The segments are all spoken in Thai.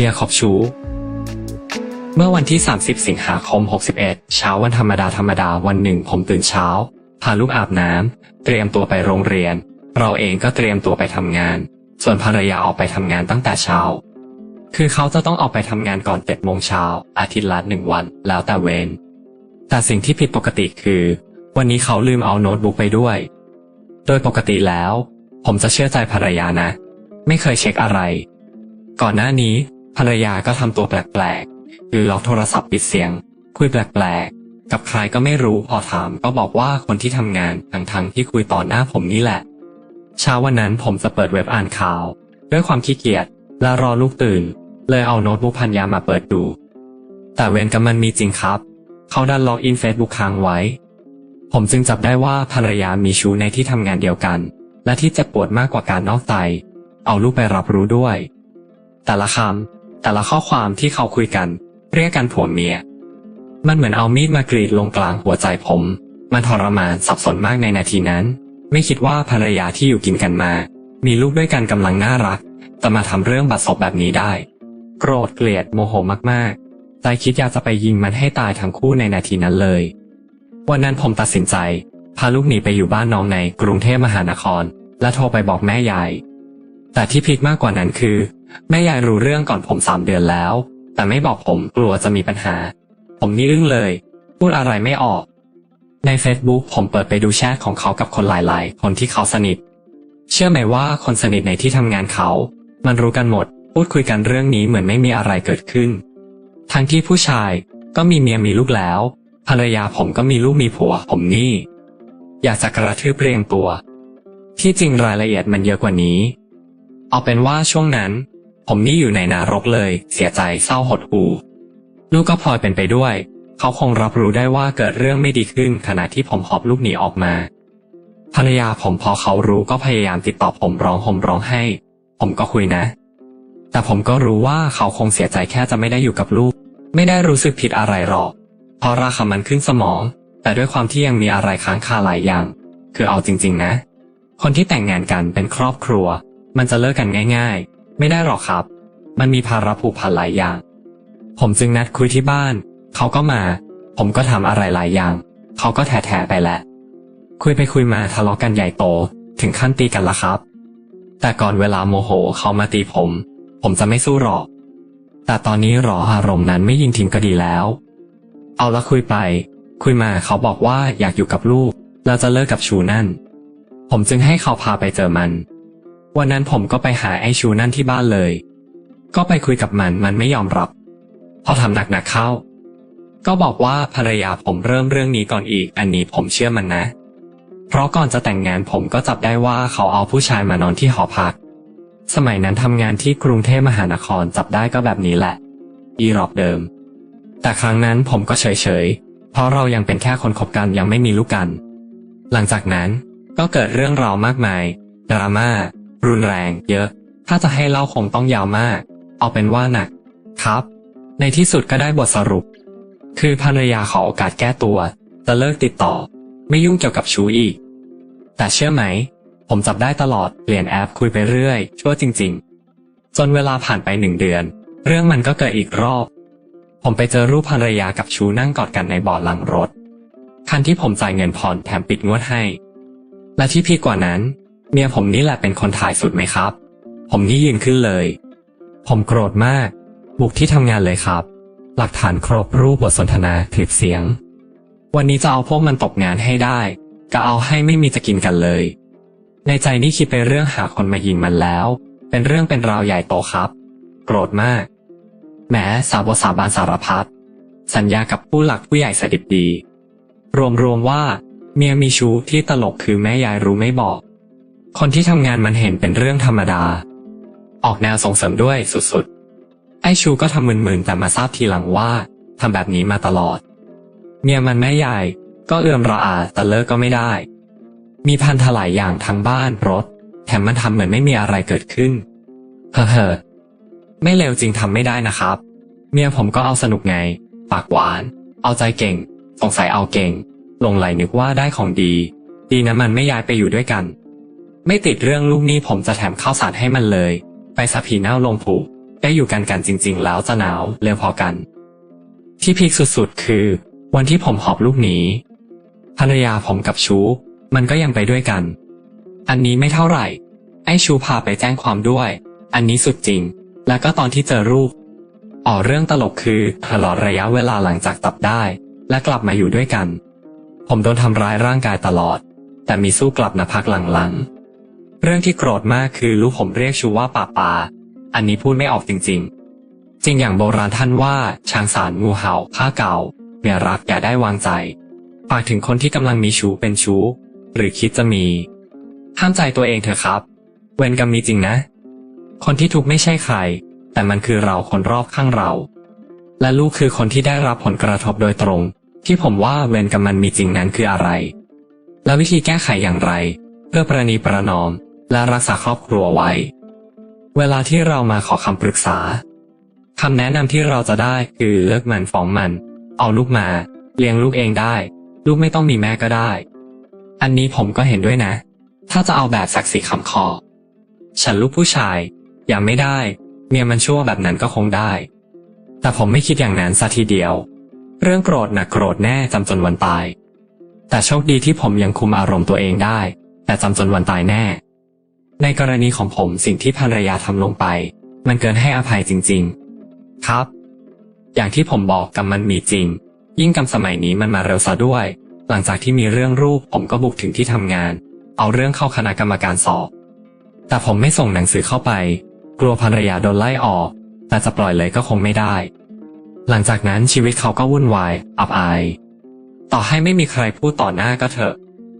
เมียขอบชูเมื่อวันที่ 30 สิงหาคม 61 เช้าวันธรรมดาธรรมดาวันหนึ่งผมตื่นเช้า พาลูกอาบน้ำ เตรียมตัวไปโรงเรียน เราเองก็เตรียมตัวไปทำงาน ส่วนภรรยาออกไปทำงานตั้งแต่เช้า คือเขาจะต้องออกไปทำงานก่อน7โมงเช้า อาทิตย์ละหนึ่งวัน แล้วแต่เวร แต่สิ่งที่ผิดปกติคือ วันนี้เขาลืมเอาโน้ตบุ๊กไปด้วย โดยปกติแล้ว ผมจะเชื่อใจภรรยานะ ไม่เคยเช็คอะไร ก่อนหน้านี้ ภรรยาก็ทำตัวแปลกๆ คือล็อกโทรศัพท์ปิดเสียง คุยแปลกๆ กับใครก็ไม่รู้พอถามก็บอกว่าคนที่ทำงานทั้งๆที่คุยต่อหน้าผมนี่แหละ เช้าวันนั้นผมจะเปิดเว็บอ่านข่าว ด้วยความขี้เกียจและรอลูกตื่น เลยเอาโน้ตบุ๊กพันยามาเปิดดู แต่เวรกรรมมันมีจริงครับ เขาดันล็อกอินเฟซบุ๊กค้างไว้ ผมจึงจับได้ว่าภรรยามีชู้ในที่ทำงานเดียวกัน และที่เจ็บปวดมากกว่าการนอกใจ เอาลูกไปรับรู้ด้วย แต่ละคำ แต่ละข้อความที่เขาคุยกัน เรียกกันผัวเมีย มันเหมือนเอามีดมากรีดลงกลางหัวใจผม มันทรมานสับสนมากในนาทีนั้น ไม่คิดว่าภรรยาที่อยู่กินกันมา มีลูกด้วยกันกำลังน่ารัก แต่มาทำเรื่องบัดซบแบบนี้ได้ โกรธเกลียดโมโหมากๆ ใจคิดอยากจะไปยิงมันให้ตายทั้งคู่ในนาทีนั้นเลย วันนั้นผมตัดสินใจ พาลูกหนีไปอยู่บ้านน้องในกรุงเทพมหานคร และโทรไปบอกแม่ยาย แต่ที่พีคมากกว่านั้นคือ แม่ยายรู้เรื่องก่อนผมสามเดือนแล้ว แต่ไม่บอกผมกลัวจะมีปัญหา ผมนี่อึ้งเลย พูดอะไรไม่ออก ใน Facebook ผมเปิดไปดูแชทของเขากับคนหลาย ๆ คนที่เขาสนิท เชื่อไหมว่าคนสนิทในที่ทำงานเขา มันรู้กันหมด พูดคุยกันเรื่องนี้เหมือนไม่มีอะไรเกิดขึ้น ทั้งที่ผู้ชายก็มีเมียมีลูกแล้ว ภรรยาผมก็มีลูกมีผัว ผมนี่ อยากจะกระทืบเรียงตัว ที่จริงรายละเอียดมันเยอะกว่านี้ เอาเป็นว่าช่วงนั้น ผมนี่อยู่ในนรกเลย เสียใจเศร้าหดหู่ลูกก็พลอยเป็นไปด้วย เขาคงรับรู้ได้ว่าเกิดเรื่องไม่ดีขึ้นขณะที่ผมหอบลูกหนีออกมา ภรรยาผมพอเขารู้ก็พยายามติดต่อผมร้องห่มร้องไห้ ผมก็คุยนะ แต่ผมก็รู้ว่าเขาคงเสียใจแค่จะไม่ได้อยู่กับลูก ไม่ได้รู้สึกผิดอะไรหรอกเพราะราคามันขึ้นสมอง แต่ด้วยความที่ยังมีอะไรค้างคาหลายอย่าง คือเอาจริง ๆ นะ คนที่แต่งงานกันเป็นครอบครัว มันจะเลิกกันง่ายๆ ไม่ได้หรอกครับ มันมีภาระผูกพันหลายอย่าง ผมจึงนัดคุยที่บ้าน เขาก็มา ผมก็ทำอะไรหลายอย่าง เขาก็แถๆไปแหละคุยไปคุยมาทะเลาะกันใหญ่โต ถึงขั้นตีกันละครับ แต่ก่อนเวลาโมโหเขามาตีผม ผมจะไม่สู้หรอก แต่ตอนนี้รออารมณ์นั้นไม่ยิงทิ้งก็ดีแล้ว เอาละคุยไป คุยมาเขาบอกว่าอยากอยู่กับลูกแล้วจะเลิกกับชูนั่น ผมจึงให้เขาพาไปเจอมัน วันนั้นผมก็ไปหาไอชูนั่นที่บ้านเลย ก็ไปคุยกับมันมันไม่ยอมรับ พอทำหนักๆเข้า ก็บอกว่าภรรยาผมเริ่มเรื่องนี้ก่อนอีก อันนี้ผมเชื่อมันนะ เพราะก่อนจะแต่งงานผมก็จับได้ว่าเขาเอาผู้ชายมานอนที่หอพัก สมัยนั้นทำงานที่กรุงเทพมหานครจับได้ก็แบบนี้แหละอีรอบเดิม แต่ครั้งนั้นผมก็เฉยๆ เพราะเรายังเป็นแค่คนคบกันยังไม่มีลูกกัน หลังจากนั้นก็เกิดเรื่องราวมากมายดราม่า รุนแรง เยอะ ถ้าจะให้เล่าคงต้องยาวมาก เอาเป็นว่าหนักครับ ในที่สุดก็ได้บทสรุป คือภรรยาขอโอกาสแก้ตัว จะเลิกติดต่อ ไม่ยุ่งเกี่ยวกับชู้อีก แต่เชื่อไหม ผมจับได้ตลอดเปลี่ยนแอปคุยไปเรื่อย ชั่วจริง ๆ จนเวลาผ่านไปหนึ่งเดือน เรื่องมันก็เกิดอีกรอบ ผมไปเจอรูปภรรยากับชูนั่งกอดกันในเบาะหลังรถคันที่ผมจ่ายเงินผ่อนแถมปิดงวดให้ และที่พีกว่านั้น เมียผมนี่แหละเป็นคนถ่ายสุดไหมครับ ผมนี่ยืนขึ้นเลย ผมโกรธมาก บุกที่ทำงานเลยครับ หลักฐานครบรูปบทสนทนาคลิปเสียง วันนี้จะเอาพวกมันตกงานให้ได้ ก็เอาให้ไม่มีจะกินกันเลย ในใจนี่คิดไปเรื่องหาคนมายิงมันแล้ว เป็นเรื่องเป็นราวใหญ่โตครับ โกรธมาก แม้สาบสาบานสารพัด สัญญากับผู้หลักผู้ใหญ่สดิบดี รวมๆว่า เมียมีชู้ที่ตลกคือแม่ยายรู้ไม่บอก คนที่ทำงานมันเห็นเป็นเรื่องธรรมดา ออกแนวส่งเสริมด้วยสุดๆ ไอ้ชูก็ทำมึนๆแต่มาทราบทีหลังว่าทำแบบนี้มาตลอด เมียมันแม่ยายก็เอื้อมระอาแต่เลิกก็ไม่ได้ มีพันธหลายอย่างทั้งบ้านรถ แถมมันทำเหมือนไม่มีอะไรเกิดขึ้น เฮ้อๆไม่เลวจริงทำไม่ได้นะครับ เมียผมก็เอาสนุกไง ปากหวาน เอาใจเก่ง สงสัยเอาเก่ง ลงไหลนึกว่าได้ของดี ดีนะมันไม่ย้ายไปอยู่ด้วยกัน ไม่ติดเรื่องลูกหนี้ผมจะแถมข้าวสารให้มันเลย ไปสะพีเน่าลงผูได้อยู่กันกันจริง ๆ แล้วจะหนาวเร็วพอกัน ที่พีคสุดๆ คือ วันที่ผมหอบลูกหนีภรรยาผมกับชูมันก็ยังไปด้วยกัน อันนี้ไม่เท่าไหร่ ไอ้ชูพาไปแจ้งความด้วย อันนี้สุดจริง แล้วก็ตอนที่เจอรูปอ๋อเรื่องตลกคือตลอดระยะเวลาหลังจากตับได้ และกลับมาอยู่ด้วยกัน ผมโดนทำร้ายร่างกายตลอด แต่มีสู้กลับนะพักหลังๆ เรื่องที่โกรธมากคือลูกผมเรียกชูว่าป่าปาอันนี้พูดไม่ออกจริง ๆ จริงอย่างโบราณท่านว่าช้างสารงูเห่าผ้าเก่าเมียรักอย่าได้วางใจฝากถึงคนที่กำลังมีชู้เป็นชู้ หรือคิดจะมี ห้ามใจตัวเองเถอะครับ เวรกรรมมีจริงนะ คนที่ทุกข์ไม่ใช่ใคร แต่มันคือเราคนรอบข้างเรา และลูกคือคนที่ได้รับผลกระทบโดยตรง ที่ผมว่าเวรกรรมมันมีจริงนั้นคืออะไร และวิธีแก้ไขอย่างไร เพื่อประนีประนอม และรักษาครอบครัวไว้ เวลาที่เรามาขอคำปรึกษาคำแนะนำที่เราจะได้คือเลิกมันฟ้องมัน เอาลูกมา เลี้ยงลูกเองได้ ลูกไม่ต้องมีแม่ก็ได้ อันนี้ผมก็เห็นด้วยนะ ถ้าจะเอาแบบศักดิ์ศรีคำคอ ฉันลูกผู้ชาย ยังไม่ได้ เมียมันชั่วแบบนั้นก็คงได้ แต่ผมไม่คิดอย่างนั้นซะทีเดียว เรื่องโกรธนะโกรธแน่จำจนวันตาย แต่โชคดีที่ผมยังคุมอารมณ์ตัวเองได้ แต่จำจนวันตายแน่ ในกรณีของผมสิ่งที่ภรรยาทำลงไป มันเกินให้อภัยจริง ๆ ครับ อย่างที่ผมบอกกรรมมันมีจริง ยิ่งกรรมสมัยนี้มันมาเร็วซะด้วย หลังจากที่มีเรื่องรูปผมก็บุกถึงที่ทำงาน เอาเรื่องเข้าคณะกรรมการสอบ แต่ผมไม่ส่งหนังสือเข้าไป กลัวภรรยาโดนไล่ออก แต่จะปล่อยเลยก็คงไม่ได้ หลังจากนั้นชีวิตเขาก็วุ่นวาย อับอาย ต่อให้ไม่มีใครพูดต่อหน้าก็เถอะ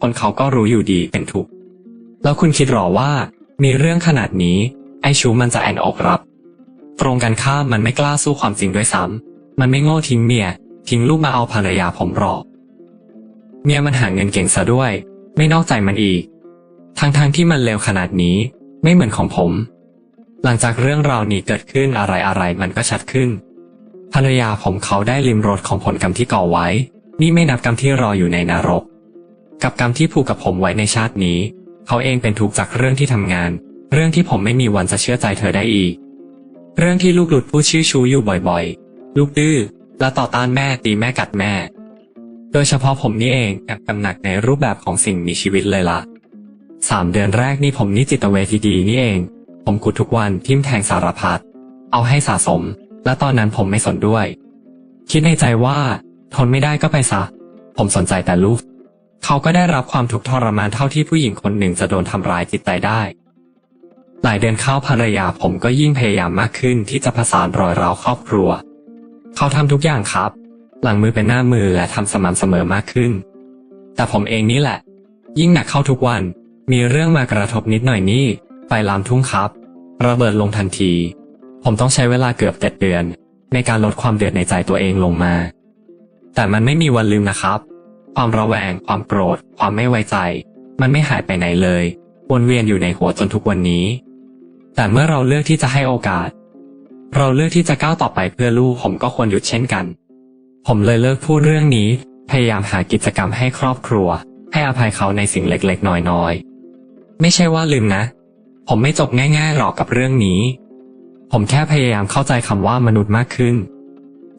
คนเขาก็รู้อยู่ดีเป็นทุกข์ แล้วคุณคิดหรอว่า มีเรื่องขนาดนี้ ไอชูมันจะแอนอกรับ ตรงกันข้ามมันไม่กล้าสู้ความจริงด้วยซ้ำมันไม่โง่ทิ้งเมีย ทิ้งลูกมาเอาภรรยาผมหรอกเมียมันหาเงินเก่งซะด้วย ไม่นอกใจมันอีก ทั้งๆทที่มันเลวขนาดนี้ ไม่เหมือนของผม หลังจากเรื่องราวนี้เกิดขึ้นอะไรอะไรๆมันก็ชัดขึ้น ภรรยาผมเขาได้ลิมรสของผลกรรมที่ก่อไว้ นี่ไม่นับกรรมที่รออยู่ในนรก กับกรรมที่ผูกกับผมไว้ในชาตินี้ เขาเองเป็นทุกข์จากเรื่องที่ทำงาน เรื่องที่ผมไม่มีวันจะเชื่อใจเธอได้อีก เรื่องที่ลูกหลุดพูดชื่อชูอยู่บ่อยๆ ลูกดื้อและต่อต้านแม่ตีแม่กัดแม่ โดยเฉพาะผมนี่เองแอบกำหนักในรูปแบบของสิ่งมีชีวิตเลยล่ะสามเดือนแรกนี่ผมนี่จิตเวทีดีนี่เอง ผมขุดทุกวันทิมแทงสารพัดเอาให้สะสม และตอนนั้นผมไม่สนด้วย คิดในใจว่า ทนไม่ได้ก็ไปซะ ผมสนใจแต่ลูก เขาก็ได้รับความทุกข์ทรมานเท่าที่ผู้หญิงคนหนึ่งจะโดนทำร้ายจิตใจได้ หลายเดือนเข้าภรรยาผมก็ยิ่งพยายามมากขึ้นที่จะผสานรอยร้าวครอบครัว เขาทำทุกอย่างครับ หลังมือเป็นหน้ามือและทำสม่ำเสมอมากขึ้น แต่ผมเองนี่แหละ ยิ่งหนักเข้าทุกวัน มีเรื่องมากระทบนิดหน่อยนี่ไฟลามทุ่งครับ ระเบิดลงทันที ผมต้องใช้เวลาเกือบเจ็ดเดือน ในการลดความเดือดในใจตัวเองลงมา แต่มันไม่มีวันลืมนะครับ ความระแวง ความโกรธ ความไม่ไว้ใจ มันไม่หายไปไหนเลย วนเวียนอยู่ในหัวจนทุกวันนี้ แต่เมื่อเราเลือกที่จะให้โอกาส เราเลือกที่จะก้าวต่อไปเพื่อลูกผมก็ควรหยุดเช่นกัน ผมเลยเลิกพูดเรื่องนี้ พยายามหากิจกรรมให้ครอบครัว ให้อภัยเขาในสิ่งเล็กๆ น้อยๆ ไม่ใช่ว่าลืมนะ ผมไม่จบง่ายๆหรอกกับเรื่องนี้ ผมแค่พยายามเข้าใจคำว่ามนุษย์มากขึ้น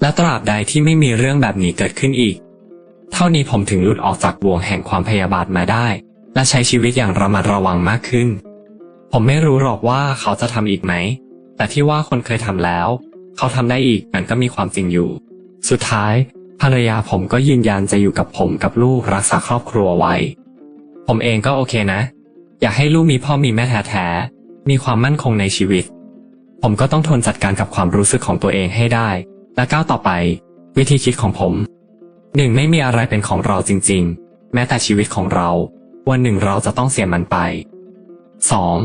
และตราบใดที่ไม่มีเรื่องแบบนี้เกิดขึ้นอีก เท่านี้ผมถึงหลุดออกจากบ่วงแห่งความพยาบาทมาได้ และใช้ชีวิตอย่างระมัดระวังมากขึ้น ผมไม่รู้หรอกว่าเขาจะทำอีกไหม แต่ที่ว่าคนเคยทำแล้ว เขาทำได้อีกมันก็มีความจริงอยู่ สุดท้ายภรรยาผมก็ยืนยันจะอยู่กับผมกับลูกรักษาครอบครัวไว้ ผมเองก็โอเคนะ อยากให้ลูกมีพ่อมีแม่แท้ๆมีความมั่นคงในชีวิต ผมก็ต้องทนจัดการกับความรู้สึกของตัวเองให้ได้ และก้าวต่อไป วิธีคิดของผม หนึ่งไม่มีอะไรเป็นของเราจริง ๆ แม้แต่ชีวิตของเรา วันหนึ่งเราจะต้องเสียมันไปสอง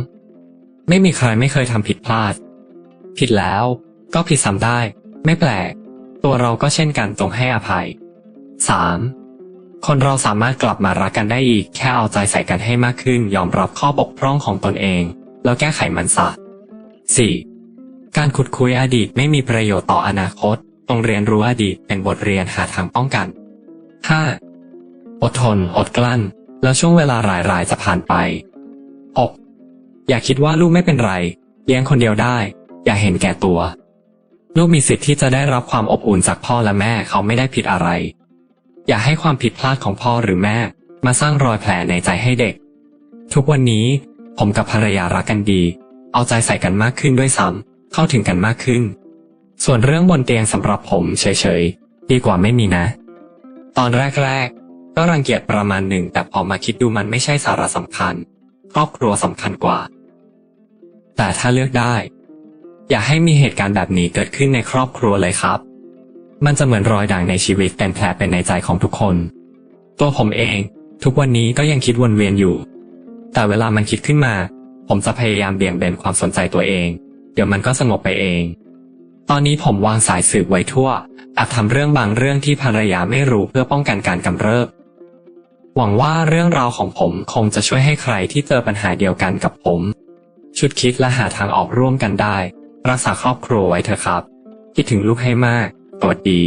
ไม่มีใครไม่เคยทำผิดพลาด ผิดแล้วก็ผิดซ้ำได้ ไม่แปลก ตัวเราก็เช่นกันจงให้อภัย 3. คนเราสามารถกลับมารักกันได้อีก แค่เอาใจใส่กันให้มากขึ้น ยอมรับข้อบกพร่องของตนเอง แล้วแก้ไขมันซะ 4. การขุดคุยอดีตไม่มีประโยชน์ต่ออนาคตต้องเรียนรู้อดีตเป็นบทเรียนหาทางป้องกัน 5. อดทน อดกลั้น แล้วช่วงเวลารายๆจะผ่านไป 6. อย่าคิดว่าลูกไม่เป็นไร เลี้ยงคนเดียวได้ อย่าเห็นแก่ตัว ลูกมีสิทธิ์ที่จะได้รับความอบอุ่นจากพ่อและแม่เขาไม่ได้ผิดอะไร อย่าให้ความผิดพลาดของพ่อหรือแม่ มาสร้างรอยแผลในใจให้เด็ก ทุกวันนี้ผมกับภรรยารักกันดี เอาใจใส่กันมากขึ้นด้วยซ้ำเข้าถึงกันมากขึ้น ส่วนเรื่องบนเตียงสำหรับผมเฉยๆ ดีกว่าไม่มีนะ ตอนแรกๆ ก็รังเกียจประมาณหนึ่ง แต่พอมาคิดดูมันไม่ใช่สาระสำคัญ ครอบครัวสำคัญกว่า แต่ถ้าเลือกได้ อย่าให้มีเหตุการณ์แบบนี้เกิดขึ้นในครอบครัวเลยครับ มันจะเหมือนรอยด่างในชีวิตเป็นแผลเป็นในใจของทุกคน ตัวผมเอง ทุกวันนี้ก็ยังคิดวนเวียนอยู่ แต่เวลามันคิดขึ้นมา ผมจะพยายามเบี่ยงเบนความสนใจตัวเอง เดี๋ยวมันก็สงบไปเอง ตอนนี้ผมวางสายสืบไว้ทั่ว อาจทำเรื่องบางเรื่องที่ภรรยาไม่รู้เพื่อป้องกันการกำเริบ หวังว่าเรื่องราวของผมคงจะช่วยให้ใครที่เจอปัญหาเดียวกันกับผม ชุดคิดและหาทางออกร่วมกันได้ รักษาครอบครัวไว้เถอะครับ คิดถึงลูกให้มาก สวัสดี